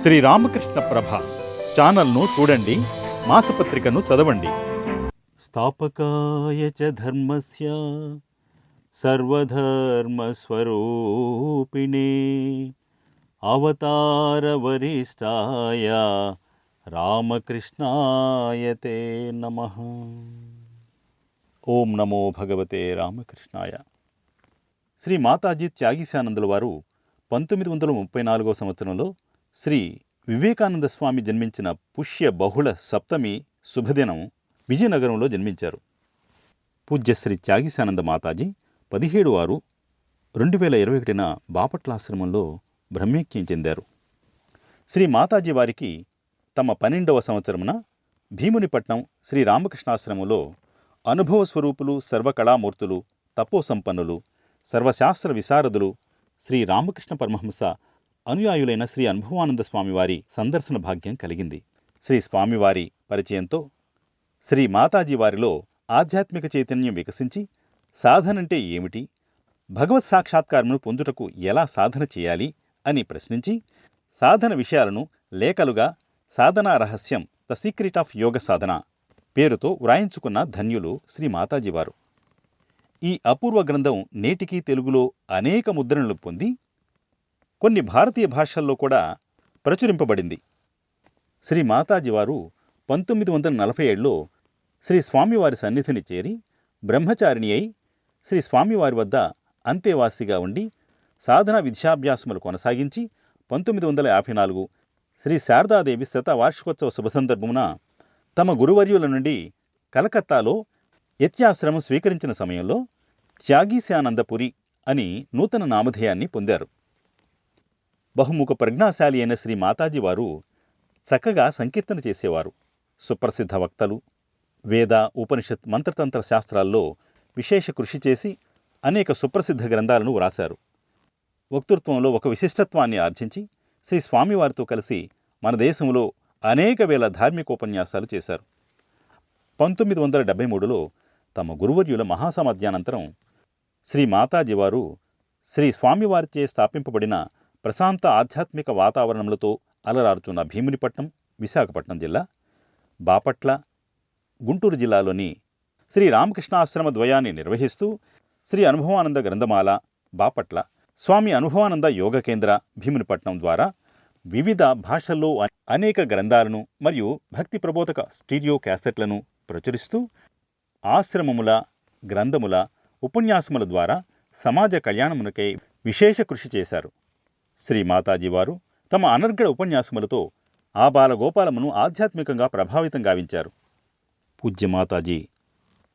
శ్రీ రామకృష్ణ ప్రభ ఛానల్ను చూడండి మాసపత్రికను చదవండి. స్థాపకాయ చ ధర్మస్య సర్వధర్మస్వరూపిణే అవతారవరిష్టాయ రామకృష్ణాయ తే నమ. ఓం నమో భగవతే రామకృష్ణాయ. శ్రీ మాతాజీ త్యాగిశానందుల వారు పంతొమ్మిది వందల ముప్పై నాలుగో సంవత్సరంలో శ్రీ వివేకానంద స్వామి జన్మించిన పుష్య బహుళ సప్తమి శుభదినం విజయనగరంలో జన్మించారు. పూజ్యశ్రీ త్యాగిశానంద మాతాజీ పదిహేడు ఆరు రెండు వేల ఇరవై ఒకటిన బాపట్లాశ్రమంలో బ్రహ్మేక్యం చెందారు. శ్రీ మాతాజీ వారికి తమ పన్నెండవ సంవత్సరమున భీమునిపట్నం శ్రీ రామకృష్ణాశ్రమంలో అనుభవ స్వరూపులు సర్వకళామూర్తులు తపోసంపన్నులు సర్వశాస్త్ర విశారదులు శ్రీ రామకృష్ణ పరమహంస అనుయాయులైన శ్రీ అనుభవానంద స్వామివారి సందర్శన భాగ్యం కలిగింది. శ్రీ స్వామివారి పరిచయంతో శ్రీ మాతాజీ వారిలో ఆధ్యాత్మిక చైతన్యం వికసించి సాధనంటే ఏమిటి? భగవత్ సాక్షాత్కారమును పొందుటకు ఎలా సాధన చేయాలి అని ప్రశ్నించి సాధన విషయాలను లేఖలుగా సాధనా రహస్యం the secret of yoga sadhana పేరుతో వ్రాయించుకున్న ధన్యులు శ్రీ మాతాజీవారు ఈ అపూర్వ గ్రంథం నేటికీ తెలుగులో అనేక ముద్రణలు పొంది కొన్ని భారతీయ భాషల్లో కూడా ప్రచురింపబడింది. శ్రీ మాతాజీ వారు పంతొమ్మిది వందల నలభై ఏడులో శ్రీ స్వామివారి సన్నిధిని చేరి బ్రహ్మచారిణి అయి శ్రీ స్వామివారి వద్ద అంతేవాసిగా ఉండి సాధన విద్యాభ్యాసములు కొనసాగించి పంతొమ్మిది వందల యాభై నాలుగు శ్రీ శారదాదేవి శతవార్షికోత్సవ శుభ సందర్భమున తమ గురువర్యుల నుండి కలకత్తాలో యత్యాశ్రమం స్వీకరించిన సమయంలో త్యాగీశానందపురి అని నూతన నామధేయాన్ని పొందారు. బహుముఖ ప్రజ్ఞాశాలి అయిన శ్రీ మాతాజీ వారు చక్కగా సంకీర్తన చేసేవారు. సుప్రసిద్ధ వక్తలు వేద ఉపనిషత్ మంత్రతంత్ర శాస్త్రాల్లో విశేష కృషి చేసి అనేక సుప్రసిద్ధ గ్రంథాలను వ్రాశారు. వక్తృత్వంలో ఒక విశిష్టత్వాన్ని ఆర్జించి శ్రీ స్వామివారితో కలిసి మన దేశంలో అనేక వేల ధార్మికోపన్యాసాలు చేశారు. పంతొమ్మిది వందల డెబ్బై మూడులో తమ గురువర్యుల మహాసమాధ్యానంతరం శ్రీ మాతాజీ వారు శ్రీ స్వామివారిచే స్థాపింపబడిన ప్రశాంత ఆధ్యాత్మిక వాతావరణములతో అలరారుచున్న భీమునిపట్నం విశాఖపట్నం జిల్లా బాపట్ల గుంటూరు జిల్లాలోని శ్రీ రామకృష్ణాశ్రమ ద్వయాన్ని నిర్వహిస్తూ శ్రీ అనుభవానంద గ్రంథమాల బాపట్ల స్వామి అనుభవానంద యోగ కేంద్ర భీమునిపట్నం ద్వారా వివిధ భాషల్లో అనేక గ్రంథాలను మరియు భక్తి ప్రబోధక స్టీరియో క్యాసెట్లను ప్రచురిస్తూ ఆశ్రమముల గ్రంథముల ఉపన్యాసముల ద్వారా సమాజ కళ్యాణమునకై విశేష కృషి చేశారు. శ్రీ మాతాజీ వారు తమ అనర్గళ ఉపన్యాసములతో ఆ బాలగోపాలమును ఆధ్యాత్మికంగా ప్రభావితం గావించారు. పూజ్య మాతాజీ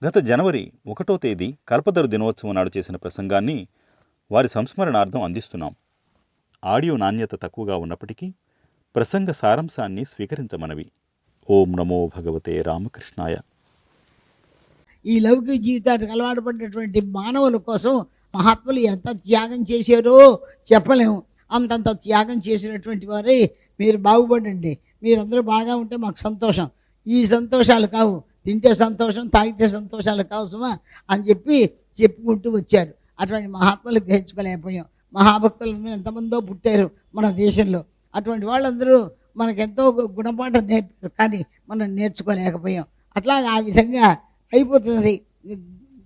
గత జనవరి ఒకటో తేదీ కల్పతరు దినోత్సవం నాడు చేసిన ప్రసంగాన్ని వారి సంస్మరణార్థం అందిస్తున్నాం. ఆడియో నాణ్యత తక్కువగా ఉన్నప్పటికీ ప్రసంగ సారాంశాన్ని స్వీకరించమనవి. ఓం నమో భగవతే రామకృష్ణాయ. ఈ లౌకిక జీవితానికి అలవాటు పడినటువంటి మానవుల కోసం మహాత్ములు ఎంత త్యాగం చేశారో చెప్పలేము. అంతంత త్యాగం చేసినటువంటి వారే మీరు బాగుపడండి. మీరందరూ బాగా ఉంటే మాకు సంతోషం. ఈ సంతోషాలు కావు. తింటే సంతోషం తాగితే సంతోషాలు కావసమా అని చెప్పి చెప్పుకుంటూ వచ్చారు. అటువంటి మహాత్ములు గ్రహించుకోలేకపోయాం. మహాభక్తులందరూ ఎంతమందో పుట్టారు మన దేశంలో. అటువంటి వాళ్ళందరూ మనకెంతో గుణపాఠం నేర్పారు కానీ మనం నేర్చుకోలేకపోయాం. అట్లాగా ఆ విధంగా అయిపోతున్నది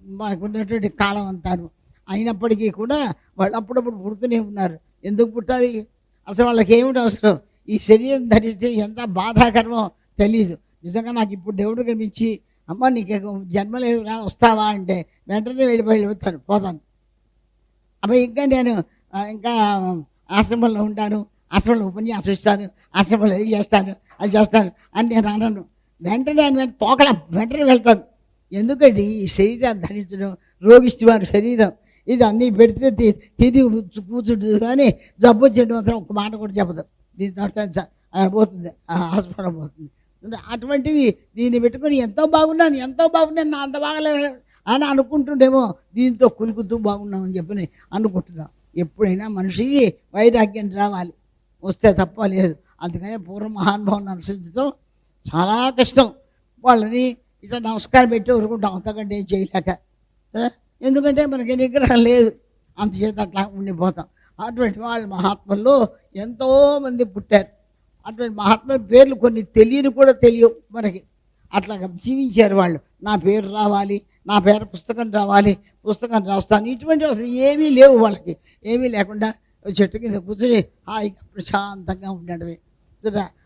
మనకు ఉన్నటువంటి కాలం అంతాను. అయినప్పటికీ కూడా వాళ్ళు అప్పుడప్పుడు పుడుతూనే ఉన్నారు. ఎందుకు పుట్టాలి? అసలు వాళ్ళకి ఏమిటి అవసరం? ఈ శరీరం ధరిస్తే ఎంత బాధాకరమో తెలియదు నిజంగా నాకు ఇప్పుడు దేవుడు కనిపించి అమ్మ నీకు జన్మ లేదురా వస్తావా? అంటే వెంటనే వెళ్ళిపోయి వెళ్ళిపోతాను పోతాను. అప్పుడు ఇంకా నేను ఇంకా ఆశ్రమంలో ఉంటాను ఆశ్రమంలో ఉపన్యాసం ఇస్తాను ఆశ్రమంలో ఇది చేస్తాను అది చేస్తాను అని నేను అనను. వెంటనే ఆయన తోకల వెంటనే వెళ్తాను. ఎందుకండి ఈ శరీరాన్ని ధరించడం రోగిష్టి శరీరం. ఇది అన్నీ పెడితే తి- తిరిగి కూర్చుంటుంది కానీ జబ్బు వచ్చేటి మాత్రం ఒక మాట కూడా చెప్పదు. దీని తర్వాత పోతుంది. హాస్పిటల్ పోతుంది. అటువంటివి దీన్ని పెట్టుకొని ఎంతో బాగున్నాను ఎంతో బాగున్నాను నా అంత బాగలేదు అని అనుకుంటుండేమో దీంతో కులుకుతూ బాగున్నామని చెప్పి అనుకుంటున్నాం. ఎప్పుడైనా మనిషికి వైరాగ్యం రావాలి. వస్తే తప్ప లేదు. అందుకని పూర్వ మహానుభావుని అనుసరించడం చాలా కష్టం. వాళ్ళని ఇట్లా నమస్కారం పెట్టి ఊరుకుంటాం. అంతకంటే ఏం చేయలేక. సరే? ఎందుకంటే మనకి నిగ్రహం లేదు. అంతచేత అట్లా ఉండిపోతాం. అటువంటి వాళ్ళ మహాత్ముల్లో ఎంతోమంది పుట్టారు. అటువంటి మహాత్ముల పేర్లు కొన్ని తెలియని కూడా తెలియవు మనకి. అట్లా జీవించారు వాళ్ళు. నా పేరు రావాలి నా పేరు పుస్తకం రావాలి పుస్తకం రాస్తాను. ఇటువంటి అసలు ఏమీ లేవు వాళ్ళకి. ఏమీ లేకుండా చెట్టు కింద కూర్చొని హాయిగా ప్రశాంతంగా ఉండడమే.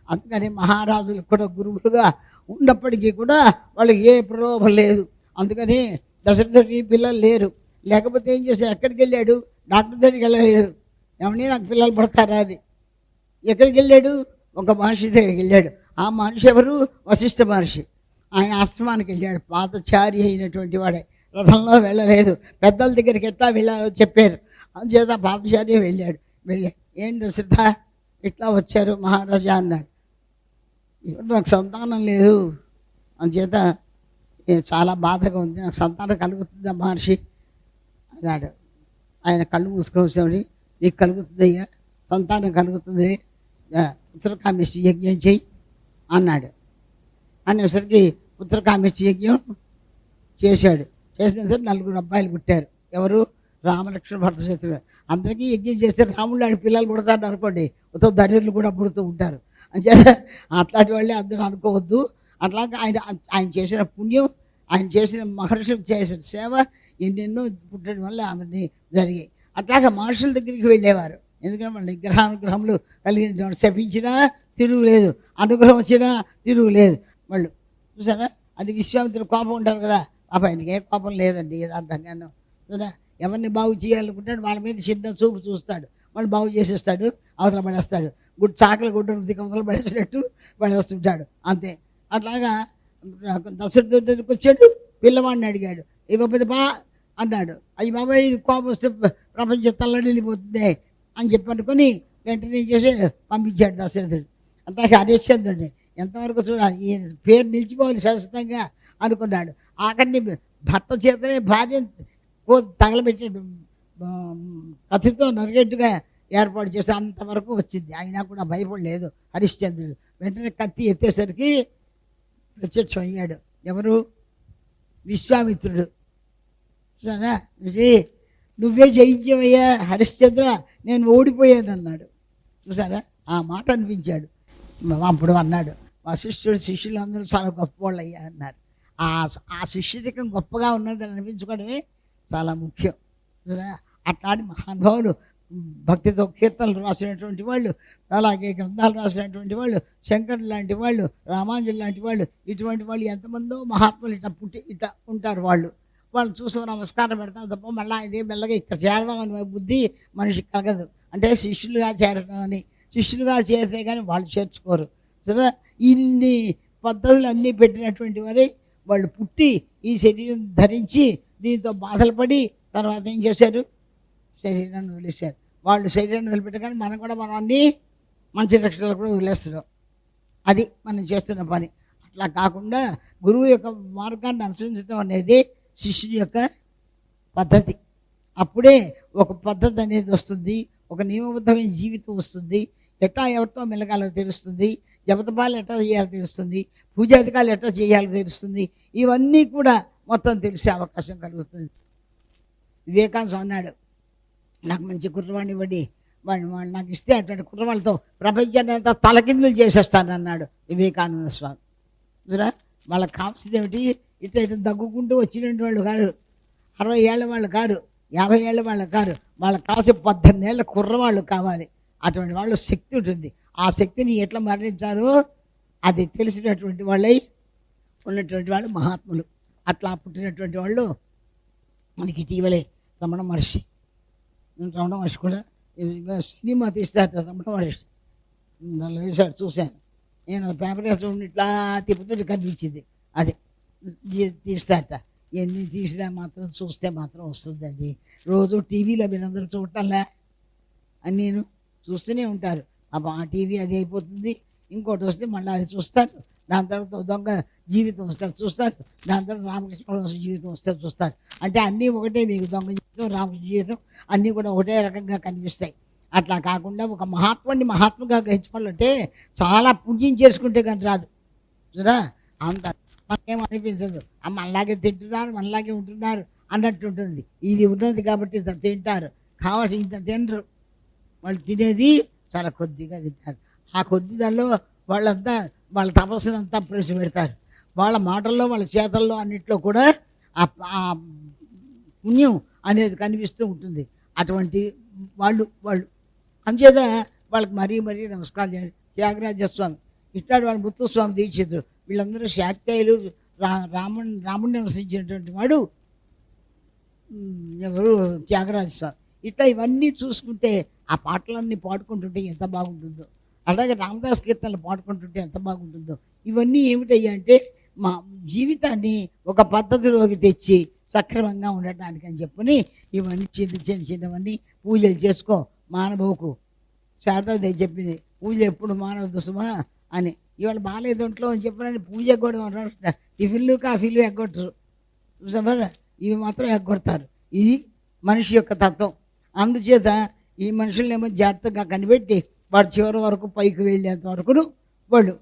అందుకని మహారాజులు కూడా గురువులుగా ఉన్నప్పటికీ కూడా వాళ్ళకి ఏ ప్రలోభం లేదు. అందుకని దశరథుడికి పిల్లలు లేరు. లేకపోతే ఏం చేశాడు ఎక్కడికి వెళ్ళాడు? డాక్టర్ దగ్గరికి వెళ్ళలేదు. ఏమని? నాకు పిల్లలు పడతారా అని. ఎక్కడికి వెళ్ళాడు? ఒక మనిషి దగ్గరికి వెళ్ళాడు. ఆ మనిషి ఎవరు? వశిష్ఠ మహర్షి. ఆయన ఆశ్రమానికి వెళ్ళాడు. పాతచారి అయినటువంటి వాడే. రథంలో వెళ్ళలేదు. పెద్దల దగ్గరికి ఎట్లా వెళ్ళాలో చెప్పారు. అందుచేత పాతచారి వెళ్ళాడు. వెళ్ళి ఏం దశరథ? ఇట్లా వచ్చారు మహారాజా అన్నాడు. ఇప్పుడు నాకు సంతానం లేదు. అందుచేత చాలా బాధగా ఉంది. నాకు సంతానం కలుగుతుందా మహర్షి? అన్నాడు. ఆయన కళ్ళు మూసుకొని వచ్చామని నీకు కలుగుతుందయ్యా సంతానం కలుగుతుంది. ఆ, యజ్ఞం చెయ్యి అన్నాడు. అనేసరికి పుత్రకామేశ్వరి యజ్ఞం చేశాడు. చేసిన సరే నలుగురు అబ్బాయిలు పుట్టారు. ఎవరు? రామలక్ష్మణ భర్త చేస్తున్నారు అందరికీ యజ్ఞం చేస్తే రాముడు లాంటి పిల్లలు పుడతారు అనుకోండి ఉత్తర దరిద్రులు కూడా పుడుతూ ఉంటారు. అంటే అట్లాంటి వాళ్ళే అందరూ అనుకోవద్దు. అట్లాగే ఆయన ఆయన చేసిన పుణ్యం ఆయన చేసిన మహర్షులకు చేసిన సేవ ఎన్నెన్నో పుట్టడం వల్ల ఆమెని జరిగాయి. అట్లాగే మహర్షుల దగ్గరికి వెళ్ళేవారు. ఎందుకంటే వాళ్ళు నిగ్రహానుగ్రహములు కలిగిన శపించినా తిరుగులేదు. అనుగ్రహం వచ్చినా తిరుగులేదు. వాళ్ళు చూసారా? అది విశ్వామిత్రుడు కోపం ఉంటారు కదా. పాప ఆయనకి ఏ కోపం లేదండి యథార్థంగాను చూసారా? ఎవరిని బాగు చేయాలనుకుంటాడు వాళ్ళ మీద చిన్న చూపు చూస్తాడు. వాళ్ళు బాగు చేసేస్తాడు అవతల పడేస్తాడు. గుడ్ చాకల గుడ్డ దిగవతల పడేసినట్టు పడేస్తుంటాడు అంతే. అట్లాగా దశరథుడికి వచ్చాడు పిల్లవాడిని అడిగాడు. ఇవ్వబోతే బా అన్నాడు. అయ్యి బాబాయ్ ఇది కోపం వస్తే ప్రపంచం తల్లడిల్లిపోతుంది అని చెప్పి అనుకొని వెంటనే చేసి పంపించాడు దశరథుడు. అట్లాగే హరిశ్చంద్రుడిని ఎంతవరకు చూడాలి ఈ పేరు నిలిచిపోవాలి శాశ్వతంగా అనుకున్నాడు. ఆఖరిని భర్త చేతనే భార్య కో తగలబెట్టి కత్తితో నరిగేట్టుగా ఏర్పాటు చేసి అంతవరకు వచ్చింది. అయినా కూడా భయపడలేదు హరిశ్చంద్రుడు. వెంటనే కత్తి ఎత్తేసరికి ప్రత్యక్షం అయ్యాడు ఎవరు? విశ్వామిత్రుడు. సరే ఇది నువ్వే జయించవయ్యా హరిశ్చంద్ర నేను ఓడిపోయానన్నాడు చూసారా ఆ మాట అనిపించాడు. అప్పుడు అన్నాడు మా శిష్యుడు శిష్యులు అందరూ చాలా గొప్పవాళ్ళు అయ్యా అన్నారు. ఆ ఆ శిష్యరికం గొప్పగా ఉన్నదని అనిపించుకోవడమే చాలా ముఖ్యం. అట్లాంటి మహానుభావులు భక్తితో కీర్తనలు రాసినటువంటి వాళ్ళు అలాగే గ్రంథాలు రాసినటువంటి వాళ్ళు శంకరులు లాంటి వాళ్ళు రామాంజులు లాంటి వాళ్ళు ఇటువంటి వాళ్ళు ఎంతమందో మహాత్ములు ఇట్లా పుట్టి ఇట్లా ఉంటారు వాళ్ళు. వాళ్ళు చూసి నమస్కారం పెడతాం తప్ప మళ్ళీ ఇదే మెల్లగా ఇక్కడ చేరదామని బుద్ధి మనిషికి కలగదు. అంటే శిష్యులుగా చేరడం అని శిష్యులుగా చేరితే కానీ వాళ్ళు చేర్చుకోరు. సరే ఇన్ని పద్ధతులు అన్నీ పెట్టినటువంటి వారి వాళ్ళు పుట్టి ఈ శరీరం ధరించి దీంతో బాధలు పడి తర్వాత ఏం చేశారు? శరీరాన్ని వదిలేశారు. వాళ్ళు శరీరాన్ని వదిలిపెట్టగానే మనం కూడా మనం అన్ని మంచి రక్షణలు కూడా వదిలేస్తున్నాం. అది మనం చేస్తున్న పని. అట్లా కాకుండా గురువు యొక్క మార్గాన్ని అనుసరించడం అనేది శిష్యుని యొక్క పద్ధతి. అప్పుడే ఒక పద్ధతి అనేది వస్తుంది. ఒక నియమబద్ధమైన జీవితం వస్తుంది. ఎట్టా ఎవరితో మెలగాలో తెలుస్తుంది. జపతపాలు ఎట్లా చేయాలో తెలుస్తుంది. పూజాధికారులు ఎట్లా చేయాలో తెలుస్తుంది. ఇవన్నీ కూడా మొత్తం తెలిసే అవకాశం కలుగుతుంది. వివేకానంద అన్నాడు నాకు మంచి కుర్రవాడిని ఇవ్వండి. వాడిని వాడు నాకు ఇస్తే అటువంటి కుర్రవాళ్ళతో ప్రపంచాన్ని అంతా తలకిందులు చేసేస్తానన్నాడు వివేకానంద స్వామి. చూరా వాళ్ళకి కావాల్సింది ఏమిటి? ఇట్లా ఇట్లా దగ్గుకుంటూ వచ్చినటువంటి వాళ్ళు కారు. అరవై ఏళ్ళ వాళ్ళు కారు. యాభై ఏళ్ళ వాళ్ళు కారు. వాళ్ళకి కావాల్సిన పద్దెనిమిది ఏళ్ళ కుర్రవాళ్ళు కావాలి. అటువంటి వాళ్ళు శక్తి ఉంటుంది. ఆ శక్తిని ఎట్లా మరణించాలో అది తెలిసినటువంటి వాళ్ళై ఉన్నటువంటి వాళ్ళు మహాత్ములు. అట్లా పుట్టినటువంటి వాళ్ళు మనకి ఇటీవలే రమణ మహర్షి. రమణ మహర్షి కూడా. సినిమా తీస్తాడు రమణ మహర్షి దానిలో వేశాడు చూశాను. నేను పేపర్ వేసుకుంటే ఇట్లా తిప్పుతుంటే కనిపించింది. అది తీస్తాట ఎన్ని తీసినా మాత్రం చూస్తే మాత్రం వస్తుందండి. రోజు టీవీలో మీరందరూ చూడటంలే? అని నేను చూస్తూనే ఉంటారు. అప్పుడు ఆ టీవీ అది అయిపోతుంది. ఇంకోటి వస్తే మళ్ళీ అది చూస్తారు. దాని తర్వాత దొంగ జీవితం వస్తారు చూస్తారు దాని తర్వాత రామకృష్ణ జీవితం వస్తారు చూస్తారు అంటే అన్నీ ఒకటే మీకు దొంగ జీవితం రామకృష్ణ జీవితం అన్నీ కూడా ఒకటే రకంగా కనిపిస్తాయి. అట్లా కాకుండా ఒక మహాత్ముడిని మహాత్ముగా గ్రహించుకోవాలంటే చాలా పుణ్యం చేసుకుంటే కానీ రాదు. చూరా అంత మనకేం అనిపించదు. ఆ మనలాగే తింటున్నారు మనలాగే ఉంటున్నారు అన్నట్టు ఉంటుంది. ఇది ఉన్నది కాబట్టి ఇంత తింటారు. కావాల్సి ఇంత తినరు. వాళ్ళు తినేది చాలా కొద్దిగా తింటారు. ఆ కొద్ది దానిలో వాళ్ళంతా వాళ్ళ తపస్సునంతా ప్రవేశపెడతారు. వాళ్ళ మాటల్లో వాళ్ళ చేతల్లో అన్నిట్లో కూడా ఆ పుణ్యం అనేది కనిపిస్తూ ఉంటుంది. అటువంటి వాళ్ళు వాళ్ళు. అంచేత వాళ్ళకి మరీ మరీ నమస్కారం చేయండి త్యాగరాజస్వామి. ఇట్లాంటి వాళ్ళ ముత్తుస్వామి దీక్షితుడు. వీళ్ళందరూ శాక్తేయులు రా రాముని రాముడిని నివసించినటువంటి వాడు ఎవరు? త్యాగరాజస్వామి. ఇట్లా ఇవన్నీ చూసుకుంటే ఆ పాటలన్నీ పాడుకుంటుంటే ఎంత బాగుంటుందో. అలాగే రామదాస్ కీర్తనలు పాడుకుంటుంటే ఎంత బాగుంటుందో. ఇవన్నీ ఏమిటయ్యా అంటే మా జీవితాన్ని ఒక పద్ధతిలోకి తెచ్చి సక్రమంగా ఉండటానికి అని చెప్పని ఇవన్నీ చిన్న చిన్న చిన్నవన్నీ పూజలు చేసుకో మానవుకు. శారదాదేవి చెప్పింది పూజ ఎప్పుడు మానవద్దు సుమా అని. ఇవాళ బాగాలేదు ఒంట్లో అని చెప్పినని పూజ కూడా అన్నారు. టిఫిన్లు కాఫీలు ఎగ్గొట్టరు. చూసారా ఇవి మాత్రం ఎగ్గొడతారు. ఇది మనిషి యొక్క తత్వం. అందుచేత ఈ మనుషులనేమో జాగ్రత్తగా కనిపెట్టి వాడు చివరి వరకు పైకి వెళ్ళేంత వరకు వాళ్ళు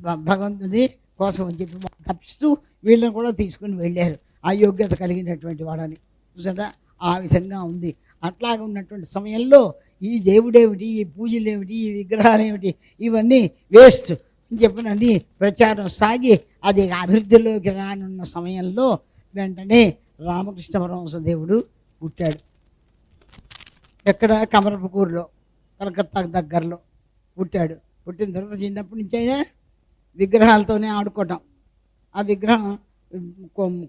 భ- భగవంతుని కోసం అని చెప్పి తప్పిస్తూ వీళ్ళని కూడా తీసుకుని వెళ్ళారు. ఆ యోగ్యత కలిగినటువంటి వాడని. చూసారా? ఆ విధంగా ఉంది. అట్లాగే ఉన్నటువంటి సమయంలో ఈ దేవుడేమిటి ఈ పూజలు ఏమిటి ఈ విగ్రహాలు ఏమిటి ఇవన్నీ వేస్ట్ అని చెప్పినని ప్రచారం సాగి అది అభివృద్ధిలోకి రానున్న సమయంలో వెంటనే రామకృష్ణ పరమహంస దేవుడు పుట్టాడు. ఎక్కడ? కమరపుకూరులో కలకత్తాకు దగ్గరలో పుట్టాడు. పుట్టిన తర్వాత చిన్నప్పటి నుంచి అయినా విగ్రహాలతోనే ఆడుకోవటం. ఆ విగ్రహం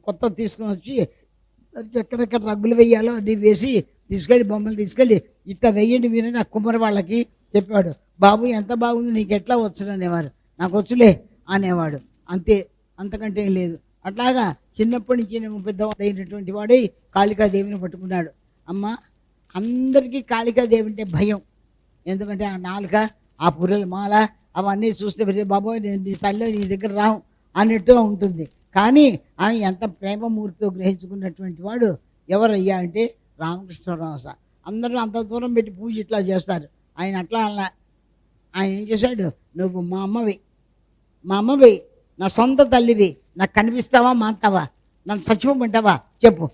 కొత్త తీసుకొని వచ్చి ఎక్కడెక్కడ రంగులు వేయాలో అది వేసి తీసుకెళ్ళి బొమ్మలు తీసుకెళ్ళి ఇట్లా వేయండి మీరు నా కుమ్మరి వాళ్ళకి చెప్పాడు. బాబు ఎంత బాగుంది నీకు ఎట్లా వచ్చు అనేవారు. నాకు వచ్చులే అనేవాడు. అంతే అంతకంటే ఏం లేదు. అట్లాగా చిన్నప్పటి నుంచి నేను పెద్దవాడు అయినటువంటి వాడే కాళికాదేవిని పట్టుకున్నాడు. అమ్మ అందరికీ కాళికాదేవి అంటే భయం. ఎందుకంటే ఆ నాలుక ఆ పుర్రెల మాల అవన్నీ చూస్తే బాబోయ్ నేను నీ తల్లి నీ దగ్గర రావు అన్నట్టు ఉంటుంది. కానీ ఆమె ఎంత ప్రేమమూర్తితో గ్రహించుకున్నటువంటి వాడు ఎవరయ్యా అంటే రామకృష్ణరావు సార్. అందరూ అంత దూరం పెట్టి పూజ ఇట్లా చేస్తారు. ఆయన అట్లా అలా ఆయన ఏం చేశాడు? నువ్వు మా అమ్మవి మా అమ్మవి నా సొంత తల్లివి నాకు కనిపిస్తావా మాంతావా నన్ను చచ్చిపోమంటావా? చెప్పు.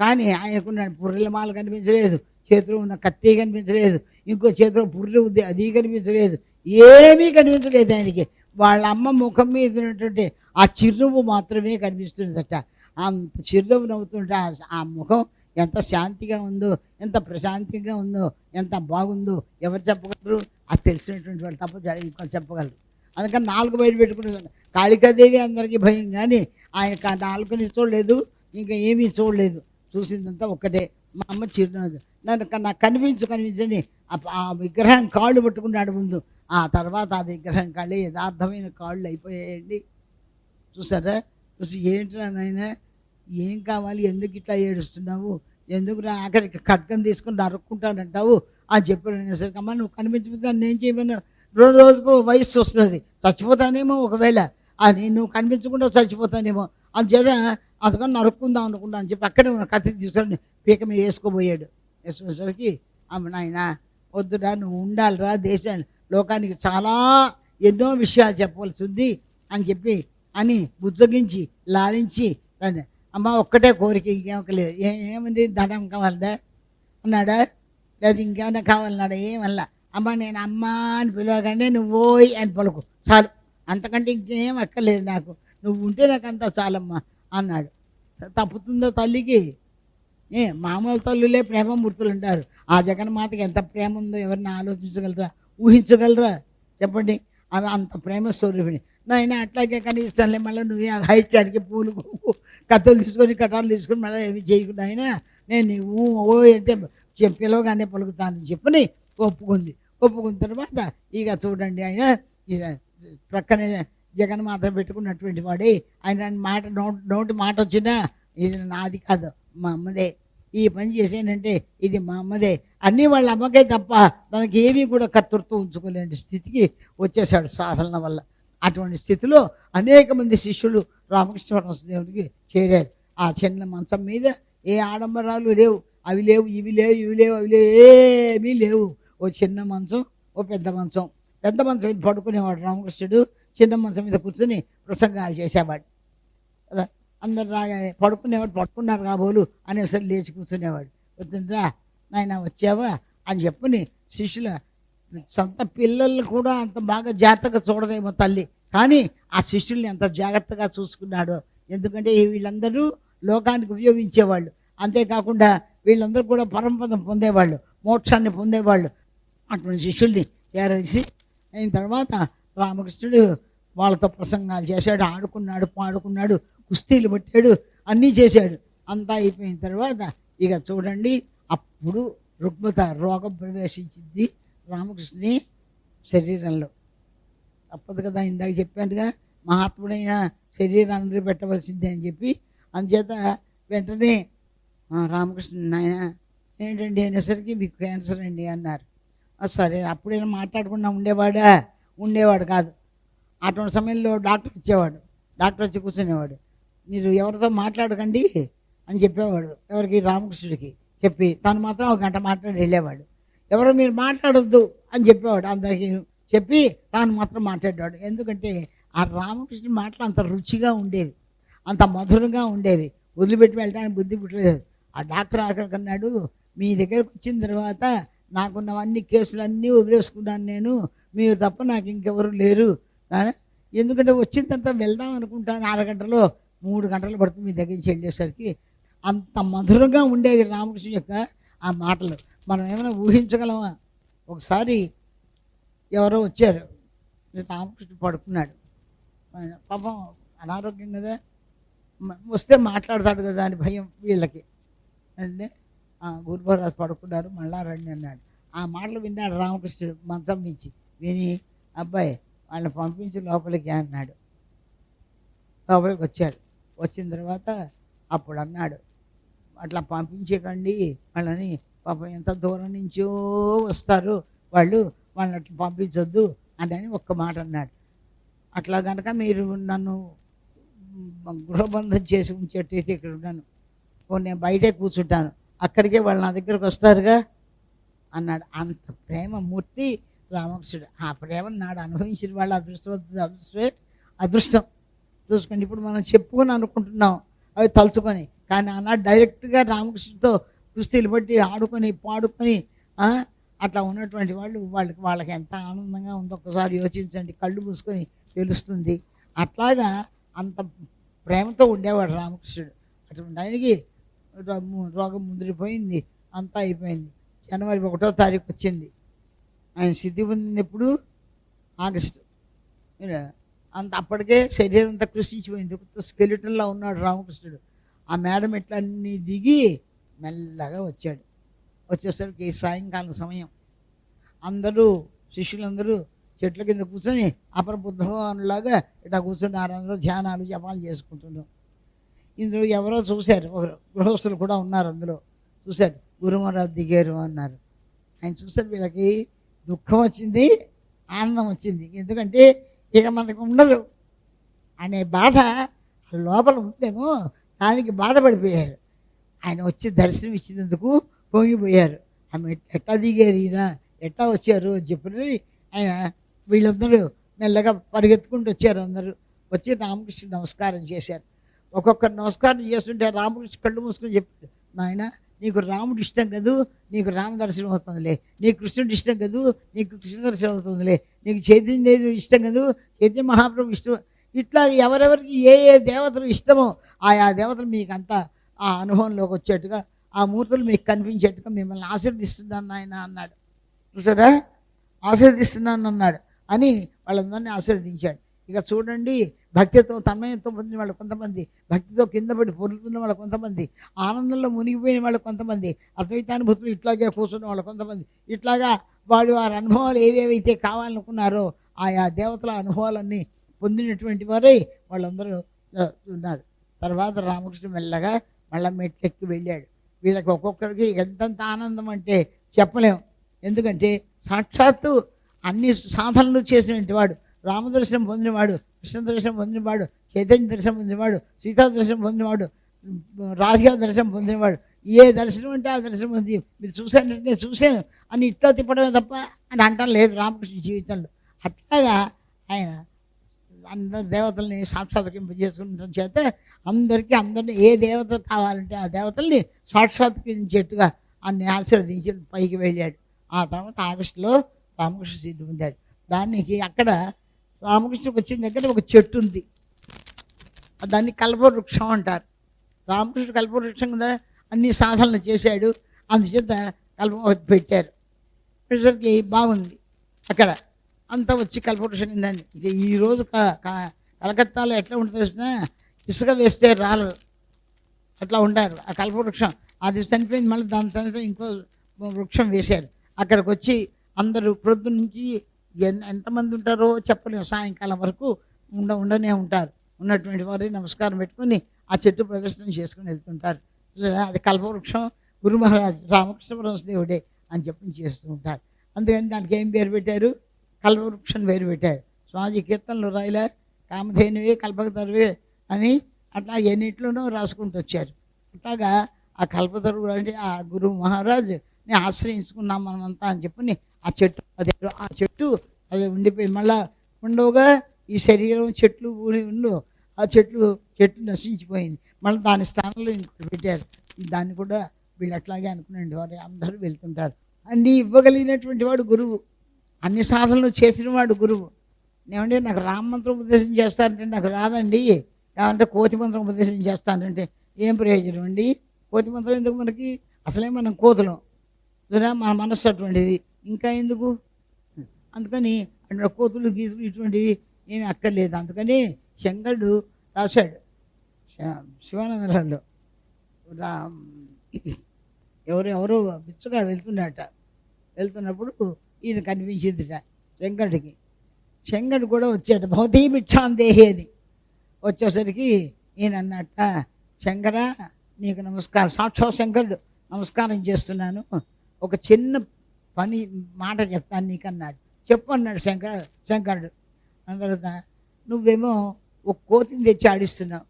కానీ ఆయనకున్న పుర్రెల మాల కనిపించలేదు చేతిలో ఉన్న కత్తి కనిపించలేదు ఇంకో చేతిలో పుర్రె ఉంది అది కనిపించలేదు ఏమీ కనిపించలేదు ఆయనకి. వాళ్ళ అమ్మ ముఖం మీద ఉన్నటువంటి ఆ చిరునవ్వు మాత్రమే కనిపిస్తుందట. అంత చిరునవ్వు నవ్వుతుంటే ఆ- ముఖం ఎంత శాంతిగా ఉందో ఎంత ప్రశాంతంగా ఉందో ఎంత బాగుందో ఎవరు చెప్పగలరు? అది తెలిసినటువంటి వాళ్ళు తప్ప జ- ఇంకొకరు చెప్పగలరు. అందుకని నాలుగు బయట పెట్టుకునే కాళికాదేవి అందరికీ భయం కానీ ఆయన నాలుగుని చూడలేదు ఇంకా ఏమీ చూడలేదు. చూసిందంతా ఒక్కటే. మా అమ్మ చిరునవ్వు నన్ను నాకు కనిపించు కనిపించని ఆ- విగ్రహం కాళ్ళు పట్టుకున్నాడు ముందు. ఆ తర్వాత ఆ విగ్రహం కాళ్ళు యథార్థమైన కాళ్ళు అయిపోయాయండి. చూసారా? చూసి ఏంట్రా నాయన? ఏం కావాలి? ఎందుకు ఇట్లా ఏడుస్తున్నావు? ఎందుకు నా ఆఖరికి ఖడ్గం తీసుకుని నరుక్కుంటానంటావు అని చెప్పాను సరే అమ్మ నువ్వు కనిపించకపోతే నేను ఏం రోజు రోజుకు వయస్సు వస్తున్నది. చచ్చిపోతానేమో ఒకవేళ. అని నువ్వు కనిపించకుండా చచ్చిపోతానేమో. అందుచేత అందుకని నరుక్కుందాం అనుకున్నా అని చెప్పి అక్కడే ఉన్న కత్తి తీసుకొని పీక మీద వేసుకోబోయాడు వేసుకునేసరికి ఆమె నాయన వద్దురా నువ్వు ఉండాలిరా దేశాన్ని. లోకానికి చాలా ఎన్నో విషయాలు చెప్పవలసి ఉంది అని చెప్పి అని బుజ్జగించి లాలించి దాన్ని అమ్మ ఒక్కటే కోరిక ఇంకేం లేదు ఏ ఏమండి ధనం కావాలదా? అన్నాడా. లేదా ఇంకేమైనా కావాలన్నాడా ఏమల్లా అమ్మ నేను అమ్మ అని పిలవగానే నువ్వు అని పలుకు. చాలు. అంతకంటే ఇంకేం అక్కర్లేదు నాకు. నువ్వు ఉంటే నాకు అంతా చాలమ్మా. అన్నాడు. తప్పుతుందో తల్లికి? ఏ మామూలు తల్లులే ప్రేమమూర్తులు అంటారు. ఆ జగన్మాతకి ఎంత ప్రేమ ఉందో ఎవరిని ఆలోచించగలరా? ఊహించగలరా? చెప్పండి. అది అంత ప్రేమ స్వరూపిణి నాయన అట్లాగే కనిపిస్తానులే మళ్ళీ నువ్వు ఆ హైత్యానికి పూలు కత్తులు తీసుకొని కటాలు తీసుకొని మళ్ళీ ఏమి చేయకుండా అయినా నేను నీవు ఓ అంటే పిలవగానే పలుకుతానని చెప్పని ఒప్పుకుంది. ఒప్పుకున్న తర్వాత ఇక చూడండి ఆయన ఇక ప్రక్కనే జగన్మాత పెట్టుకున్నటువంటి వాడే. ఆయన మాట నోటి నోటి మాట వచ్చినా ఇది నాది కాదు మా అమ్మదే. ఈ పని చేసేనంటే ఇది మా అమ్మదే. అన్నీ వాళ్ళ అమ్మకే తప్ప తనకి ఏమీ కూడా కర్తృత్వం ఉంచుకోలేని స్థితికి వచ్చేసాడు సాధన వల్ల. అటువంటి స్థితిలో అనేక మంది శిష్యులు రామకృష్ణ పరమశివుడికి చేరారు. ఆ చిన్న మంచం మీద ఏ ఆడంబరాలు లేవు. అవి లేవు ఇవి లేవు ఇవి లేవు అవి లేవు ఏమీ లేవు. ఓ చిన్న మంచం ఓ పెద్ద మంచం. పెద్ద మంచం మీద పడుకునేవాడు రామకృష్ణుడు. చిన్న మంచం మీద కూర్చొని ప్రసంగాలు చేసేవాడు. కదా? అందరు రాగానే పడుకునేవాడు పడుకున్నారు కాబోలు అనేసరి లేచి కూర్చునేవాడు. వచ్చిండ్రా నాయన వచ్చావా అని చెప్పుని శిష్యుల సొంత పిల్లల్ని కూడా అంత బాగా జాగ్రత్తగా చూడదేమో తల్లి. కానీ ఆ శిష్యుల్ని ఎంత జాగ్రత్తగా చూసుకున్నాడో. ఎందుకంటే వీళ్ళందరూ లోకానికి ఉపయోగించేవాళ్ళు. అంతేకాకుండా వీళ్ళందరూ కూడా పరంపదం పొందేవాళ్ళు మోక్షాన్ని పొందేవాళ్ళు. అటువంటి శిష్యుల్ని ఏరేసి అయిన తర్వాత రామకృష్ణుడు వాళ్ళతో ప్రసంగాలు చేశాడు ఆడుకున్నాడు పాడుకున్నాడు కుస్తీలు పట్టాడు అన్నీ చేశాడు. అంతా అయిపోయిన తర్వాత ఇక చూడండి అప్పుడు రుగ్మత రోగం ప్రవేశించింది రామకృష్ణుని శరీరంలో. తప్పదు కదా ఇందాక చెప్పానుగా మహాత్ముడైన శరీరాన్ని పెట్టవలసిందే అని చెప్పి. అందుచేత వెంటనే రామకృష్ణ నాయన ఏంటండి అనేసరికి మీకు క్యాన్సర్ అండి అన్నారు. సరే అప్పుడైనా మాట్లాడకుండా ఉండేవాడా? ఉండేవాడు కాదు. అటువంటి సమయంలో డాక్టర్ వచ్చేవాడు డాక్టర్ వచ్చి కూర్చునేవాడు. మీరు ఎవరితో మాట్లాడకండి అని చెప్పేవాడు. ఎవరికి? రామకృష్ణుడికి చెప్పి తను మాత్రం ఒక గంట మాట్లాడి వెళ్ళేవాడు. ఎవరు మీరు మాట్లాడొద్దు అని చెప్పేవాడు అందరికీ చెప్పి తాను మాత్రం మాట్లాడేవాడు. ఎందుకంటే ఆ రామకృష్ణ మాటలు అంత రుచిగా ఉండేవి. అంత మధురంగా ఉండేవి. వదిలిపెట్టి వెళ్ళడానికి బుద్ధి పుట్టలేదు. ఆ డాక్టర్ ఆఖరికన్నాడు మీ దగ్గరకు వచ్చిన తర్వాత నాకున్నవన్నీ కేసులన్నీ వదిలేసుకున్నాను నేను. మీరు తప్ప నాకు ఇంకెవరు లేరు. ఎందుకంటే వచ్చిన తర్వాత వెళ్దాం అనుకుంటాను. అరగంటలో మూడు గంటలు పడుతుంది మీ దగ్గర నుంచి వెళ్ళేసరికి. అంత మధురంగా ఉండేవి రామకృష్ణ యొక్క ఆ మాటలు. మనం ఏమైనా ఊహించగలమా? ఒకసారి ఎవరో వచ్చారు. రామకృష్ణ పడుకున్నాడు. పాపం అనారోగ్యం కదా. వస్తే మాట్లాడతాడు కదా అని భయం వీళ్ళకి. అంటే గురుభరాజు పడుకున్నారు. మళ్ళా రండి అన్నాడు. ఆ మాటలు విన్నాడు రామకృష్ణుడు మంచం మించి. విని అబ్బాయి వాళ్ళని పంపించి లోపలికి అన్నాడు. లోపలికి వచ్చారు వచ్చిన తర్వాత అప్పుడు అన్నాడు అట్లా పంపించకండి. వాళ్ళని పాపం ఎంత దూరం నుంచో వస్తారు. వాళ్ళు వాళ్ళని అట్లా పంపించొద్దు అని అని ఒక్క మాట అన్నాడు. అట్లా కనుక మీరు నన్ను గృహబంధం చేసి ఉంచేటైతే ఇక్కడ ఉన్నాను. నేను బయటే కూర్చుంటాను. అక్కడికే వాళ్ళు నా దగ్గరకు వస్తారుగా? అన్నాడు. అంత ప్రేమమూర్తి రామకృష్ణుడు. ఆ ప్రేమను నాడు అనుభవించిన వాళ్ళ అదృష్టం అదృష్టమే అదృష్టం. చూసుకోండి ఇప్పుడు మనం చెప్పుకొని అనుకుంటున్నాం అవి తలుచుకొని. కానీ ఆనాడు డైరెక్ట్గా రామకృష్ణుడితో కుస్తీలు పట్టి ఆడుకొని పాడుకొని అట్లా ఉన్నటువంటి వాళ్ళు వాళ్ళకి వాళ్ళకి ఎంత ఆనందంగా ఉందో ఒకసారి యోచించండి. కళ్ళు మూసుకొని తెలుస్తుంది. అట్లాగా అంత ప్రేమతో ఉండేవాడు రామకృష్ణుడు. అటువంటి ఆయనకి రోగం ముదిరిపోయింది. అంతా అయిపోయింది. జనవరి ఒకటో తారీఖు వచ్చింది. ఆయన సిద్ధి పొందినప్పుడు ఆగస్టు. అంత అప్పటికే శరీరం అంతా కృషించిపోయింది కొత్త స్కెలిటన్లా ఉన్నాడు రామకృష్ణుడు. ఆ మేడం ఇట్లా అన్నీ దిగి మెల్లగా వచ్చాడు. వచ్చేసరికి సాయంకాలం సమయం. అందరూ శిష్యులందరూ చెట్ల కింద కూర్చొని అపర ఇట్లా కూర్చొని అందరూ ధ్యానాలు జపాలు చేసుకుంటున్నాం ఇందులో ఎవరో చూశారు. ఒకరు గృహస్థులు కూడా ఉన్నారు అందులో. చూశారు. గురుమహారాజు దిగారు అన్నారు. ఆయన చూశారు వీళ్ళకి దుఃఖం వచ్చింది ఆనందం వచ్చింది ఎందుకంటే ఇక మనకు ఉండదు అనే బాధ లోపల ఉంటేమో దానికి బాధపడిపోయారు. ఆయన వచ్చి దర్శనం ఇచ్చినందుకు పొంగిపోయారు. ఆమె ఎట్టా దిగారు ఈయన? ఎట్టా వచ్చారు అని చెప్పి ఆయన వీళ్ళందరూ మెల్లగా పరిగెత్తుకుంటూ వచ్చారు అందరూ. వచ్చి రామకృష్ణ నమస్కారం చేశారు. ఒక్కొక్కరు నమస్కారం చేస్తుంటే రామకృష్ణ కళ్ళు మూసుకొని చెప్పాడు నాయన నీకు రాముడు ఇష్టం కదూ నీకు రామ దర్శనం అవుతుందిలే. నీకు కృష్ణుడు ఇష్టం కదూ నీకు కృష్ణ దర్శనం అవుతుందిలే. నీకు చైతన్య ఇష్టం కదూ చైతన్య మహాప్రభు ఇష్టం. ఇట్లా ఎవరెవరికి ఏ ఏ దేవతలు ఇష్టమో ఆయా దేవతలు మీకు అంతా ఆ అనుభవంలోకి వచ్చేట్టుగా ఆ మూర్తులు మీకు కనిపించేట్టుగా మిమ్మల్ని ఆశీర్దిస్తున్నాను నాయన అన్నాడు. చూసారా? ఆశీర్దిస్తున్నాను అన్నాడు అని వాళ్ళందరినీ ఆశీర్వదించాడు. ఇక చూడండి భక్తితో తన్మయంతో పొందిన వాళ్ళు కొంతమంది భక్తితో కింద పడి పొరుతున్న వాళ్ళు కొంతమంది ఆనందంలో మునిగిపోయిన వాళ్ళు కొంతమంది అద్వైతానుభూతులు ఇట్లాగే కూర్చున్న వాళ్ళు కొంతమంది. ఇట్లాగా వాడు వారి అనుభవాలు ఏవేవైతే కావాలనుకున్నారో ఆయా దేవతల అనుభవాలన్నీ పొందినటువంటి వారై వాళ్ళందరూ ఉన్నారు. తర్వాత రామకృష్ణ మెల్లగా మళ్ళా మెట్లెక్కి వెళ్ళాడు. వీళ్ళకి ఒక్కొక్కరికి ఎంతంత ఆనందం అంటే చెప్పలేం. ఎందుకంటే సాక్షాత్తు అన్ని సాధనలు చేసినటువంటి వాడు. రామదర్శనం పొందినవాడు కృష్ణ దర్శనం పొందినవాడు చైతన్య దర్శనం పొందినవాడు సీతా దర్శనం పొందినవాడు రాధికా దర్శనం పొందినవాడు. ఏ దర్శనం అంటే ఆ దర్శనం ఉంది. మీరు చూశానంటే చూశాను అని ఇట్లా తిప్పడమే తప్ప అని అంటాం లేదు రామకృష్ణ జీవితంలో. అట్లాగా ఆయన అందరి దేవతల్ని సాక్షాత్కరింపజేసుకుంటాం చేత అందరికీ అందరిని ఏ దేవత కావాలంటే ఆ దేవతల్ని సాక్షాత్కరించేట్టుగా అన్ని ఆశీర్వదించి పైకి వెళ్ళాడు. ఆ తర్వాత ఆగస్టులో రామకృష్ణ సిద్ధి పొందాడు. దానికి అక్కడ రామకృష్ణుడికి వచ్చిన దగ్గర ఒక చెట్టు ఉంది. దాన్ని కల్పవృక్షం అంటారు. రామకృష్ణ కల్పవృక్షం కదా అన్ని సాధనలు చేశాడు. అందుచేత కల్ప పెట్టారు. ప్రజలకి బాగుంది. అక్కడ అంతా వచ్చి కల్పవృక్షం కిందండి ఇక ఈరోజు కలకత్తాలో ఎట్లా ఉంటుంది తెలిసిన ఇసుక వేస్తే రాలదు అట్లా ఉంటారు ఆ కల్పవృక్షం అది చనిపోయింది. మళ్ళీ దాని తర్వాత ఇంకో వృక్షం వేశారు. అక్కడికి వచ్చి అందరూ ప్రొద్దు నుంచి ఎన్- ఎంతమంది ఉంటారో చెప్పలేము. సాయంకాలం వరకు ఉండ ఉండనే ఉంటారు. ఉన్నటువంటి వారి నమస్కారం పెట్టుకొని ఆ చెట్టు ప్రదర్శన చేసుకుని వెళ్తుంటారు. అది కల్పవృక్షం గురు మహారాజ్ రామకృష్ణ పరమశివుడే అని చెప్పి చేస్తూ ఉంటారు. అందుకని దానికి ఏం పేరు పెట్టారు? కల్పవృక్షం పేరు పెట్టారు. స్వామి కీర్తనలు రాయలే కామధేనువే కల్పకతరువే అని అట్లా ఎన్నిట్లోనో రాసుకుంటూ వచ్చారు. అట్లాగా ఆ కల్పతరువు అంటే ఆ గురువు మహారాజ్ ని ఆశ్రయించుకున్నాం మనమంతా అని చెప్పి ఆ చెట్టు అదే ఆ చెట్టు అది ఉండిపోయి మళ్ళా ఉండవుగా ఈ శరీరం చెట్లు ఊరి ఉండు ఆ చెట్లు చెట్టు నశించిపోయింది. మళ్ళీ దాని స్థానంలో ఇంకొకటి పెట్టారు. దాన్ని కూడా వీళ్ళు అట్లాగే అనుకునేండి. వారు అందరూ వెళ్తుంటారు. అన్నీ ఇవ్వగలిగినటువంటి వాడు గురువు. అన్ని సాధనలు చేసిన వాడు గురువు. ఏమంటే నాకు రామ మంత్రం ఉపదేశం చేస్తానంటే నాకు రాదండి. ఏమంటే కోతి మంత్రం ఉపదేశం చేస్తానంటే ఏం ప్రయోజనం అండి? కోతి మంత్రం ఎందుకు మనకి? అసలే మనం కోతులం. మన మనస్సు అటువంటిది. ఇంకా ఎందుకు? అందుకని అక్కడ కోతులు గీతులు ఇటువంటివి ఏమి అక్కర్లేదు. అందుకని శంకరుడు రాశాడు. శ- శివానందరాల్లో రా ఎవరు ఎవరో బిచ్చగాడు వెళ్తున్నాడట. వెళ్తున్నప్పుడు ఈయన కనిపించిందిట శంకరుడికి. శంకరుడు కూడా వచ్చాడు. భవతీ భిక్షాందేహి అని. వచ్చేసరికి ఈయన అన్నట్ట శంకర నీకు నమస్కారం. సాక్షాత్ శంకరుడు నమస్కారం చేస్తున్నాను. ఒక చిన్న పని మాట చెప్తాను నీకు అన్నాడు చెప్పు అన్నాడు శంకర శంకరుడు. అన్న తర్వాత నువ్వేమో ఒక కోతిని తెచ్చి ఆడిస్తున్నావు.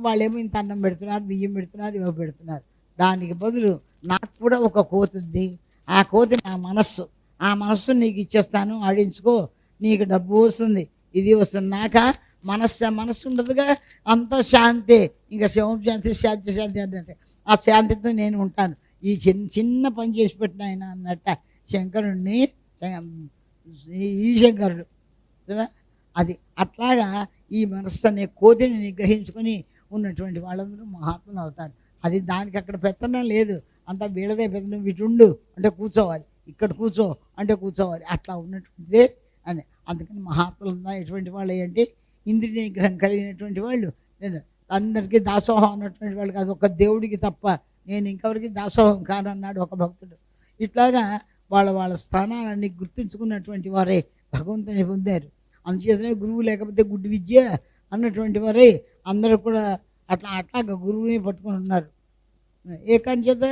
వాళ్ళేమో ఇంత అన్నం పెడుతున్నారు బియ్యం పెడుతున్నారు ఇవ్వ పెడుతున్నారు. దానికి బదులు నాకు కూడా ఒక కోతి ఉంది. ఆ కోతి నా మనస్సు. ఆ మనస్సు నీకు ఇచ్చేస్తాను ఆడించుకో. నీకు డబ్బు వస్తుంది. ఇది వస్తుంది నాక మనస్సు మనస్సు ఉండదుగా. అంత శాంతి. ఇంకా శివం శాంతి శాంతి శాంతి అంటే ఆ శాంతితో నేను ఉంటాను. ఈ చిన్న చిన్న పని చేసి పెట్టిన ఆయన అన్నట్ట శంకరుణ్ణి ఈ శంకరుడు అది అట్లాగా ఈ మనస్సు అనే కోతిని నిగ్రహించుకొని ఉన్నటువంటి వాళ్ళందరూ మహాత్ములు అవుతారు. అది దానికి అక్కడ పెత్తనం లేదు. అంతా వీళ్ళదే పెత్తనం. ఇటుండు అంటే కూర్చోవాలి. ఇక్కడ కూర్చో అంటే కూర్చోవాలి. అట్లా ఉన్నటువంటిదే అని. అందుకని మహాత్ములు ఉన్నా ఎటువంటి వాళ్ళు అంటే ఇంద్రియ నిగ్రహం కలిగినటువంటి వాళ్ళు. నేను అందరికీ దాసోహం అన్నటువంటి వాళ్ళు కాదు ఒక దేవుడికి తప్ప నేను ఇంకెవరికి దాసోహం కానన్నాడు ఒక భక్తుడు. ఇట్లాగా వాళ్ళ వాళ్ళ స్థానాలన్నీ గుర్తించుకున్నటువంటి వారే భగవంతుని పొందారు. అందుచేతనే గురువు లేకపోతే గుడ్డి విద్య అన్నటువంటి వారే అందరూ కూడా అట్లా అట్లాగా గురువుని పట్టుకొని ఉన్నారు. ఏ కాని చేత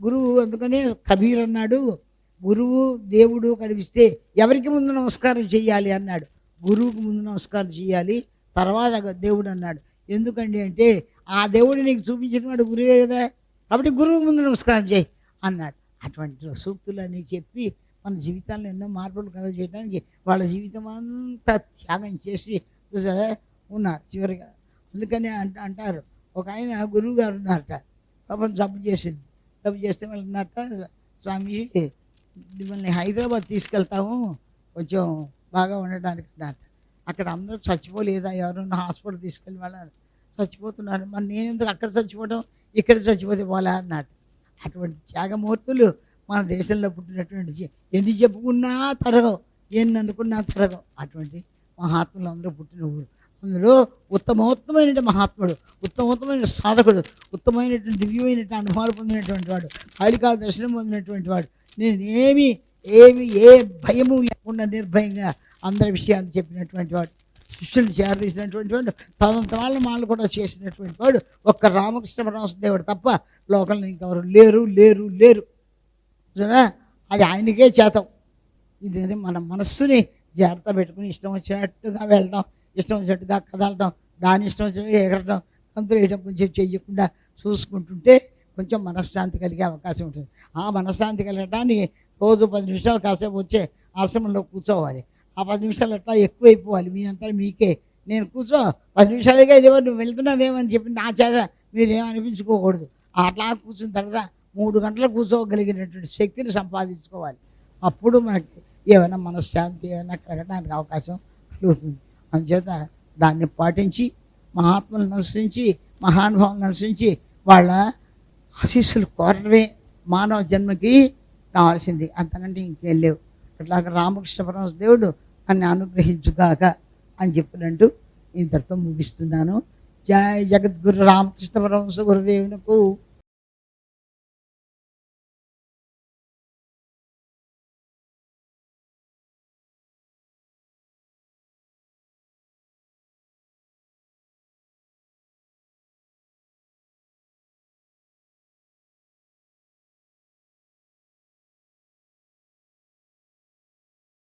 గురువు అందుకనే కబీర్ అన్నాడు గురువు దేవుడు కనిపిస్తే ఎవరికి ముందు నమస్కారం చేయాలి అన్నాడు. గురువుకు ముందు నమస్కారం చేయాలి తర్వాత దేవుడు అన్నాడు. ఎందుకండి అంటే ఆ దేవుడు నీకు చూపించిన వాడు గురువే కదా. కాబట్టి గురువు ముందు నమస్కారం చేయి అన్నాడు. అటువంటి సూక్తులని చెప్పి మన జీవితాల్లో ఎన్నో మార్పులు కథ చేయడానికి వాళ్ళ జీవితం అంతా త్యాగం చేసి ఉన్నారు చివరిగా. అందుకని అంట అంటారు. ఒక ఆయన గురువు గారు ఉన్నారట. పాపం జబ్బు చేసింది. జబ్బు చేస్తే వాళ్ళు ఉన్నారట. స్వామి మిమ్మల్ని హైదరాబాద్ తీసుకెళ్తాము. కొంచెం బాగా ఉండడానికి అన్నట్టు అక్కడ అందరూ చచ్చిపోలేదా? ఎవరన్నా హాస్పిటల్ తీసుకెళ్ళి వాళ్ళు చచ్చిపోతున్నారు. మరి నేను ఎందుకు అక్కడ చచ్చిపోవడం ఇక్కడ చచ్చిపోతే పోలే అన్నట్టు అటువంటి త్యాగమూర్తులు మన దేశంలో పుట్టినటువంటి ఎన్ని చెప్పుకున్నా తరగవు ఎన్ని అనుకున్నా తరగవు. అటువంటి మహాత్ములు అందరూ పుట్టిన ఊరు అందులో ఉత్తమోత్తమైన మహాత్ముడు ఉత్తమోత్తమైన సాధకుడు ఉత్తమైనటువంటి దివ్యమైనటువంటి అనుభవాలు పొందినటువంటి వాడు కాళికా దర్శనం పొందినటువంటి వాడు. నేనేమి ఏమి ఏ భయము లేకుండా నిర్భయంగా అందరి విషయాలు చెప్పినటువంటి వాడు. శిష్యులు చేరదీసినటువంటి వాడు తనంత వాళ్ళ మాలు కూడా చేసినటువంటి వాడు ఒక్క రామకృష్ణ పరమహంసదేవుడు తప్ప లోకంలో ఇంకెవరు లేరు లేరు లేరు. అది ఆయనకే చేతం. ఇది మన మనస్సుని జాగ్రత్త పెట్టుకుని ఇష్టం వచ్చినట్టుగా వెళ్ళడం ఇష్టం వచ్చినట్టుగా కదలడం దాని ఇష్టం వచ్చినట్టుగా ఎగరడం అందరూ వేయడం కొంచెం చెయ్యకుండా చూసుకుంటుంటే కొంచెం మనశ్శాంతి కలిగే అవకాశం ఉంటుంది. ఆ మనశ్శాంతి కలగడానికి రోజు పది నిమిషాలు కాసేపు వచ్చే ఆశ్రమంలో కూర్చోవాలి. ఆ పది నిమిషాలు అట్లా ఎక్కువైపోవాలి. మీ అంతా మీకే. నేను కూర్చో పది నిమిషాలుగా ఇదేవో నువ్వు వెళ్తున్నావేమని చెప్పి నా చేత మీరు ఏమనిపించుకోకూడదు అట్లా కూర్చున్న తర్వాత మూడు గంటలు కూర్చోగలిగినటువంటి శక్తిని సంపాదించుకోవాలి. అప్పుడు మనకి ఏమైనా మనశ్శాంతి ఏమైనా కలగడానికి అవకాశం కలుగుతుంది. అందుచేత దాన్ని పాటించి మహాత్ములను అనుసరించి మహానుభావులను అనుసరించి వాళ్ళ ఆశీస్సులు కోరడమే మానవ జన్మకి కావాల్సింది. అంతకంటే ఇంకేం లేవు. అట్లాగే రామకృష్ణ పరమహంస దేవుడు అని అనుగ్రహించుగాక అని చెప్పినట్టు ఇంతటితో ముగిస్తున్నాను. జయ జగద్గురు రామకృష్ణ పరమహంస గురుదేవునకు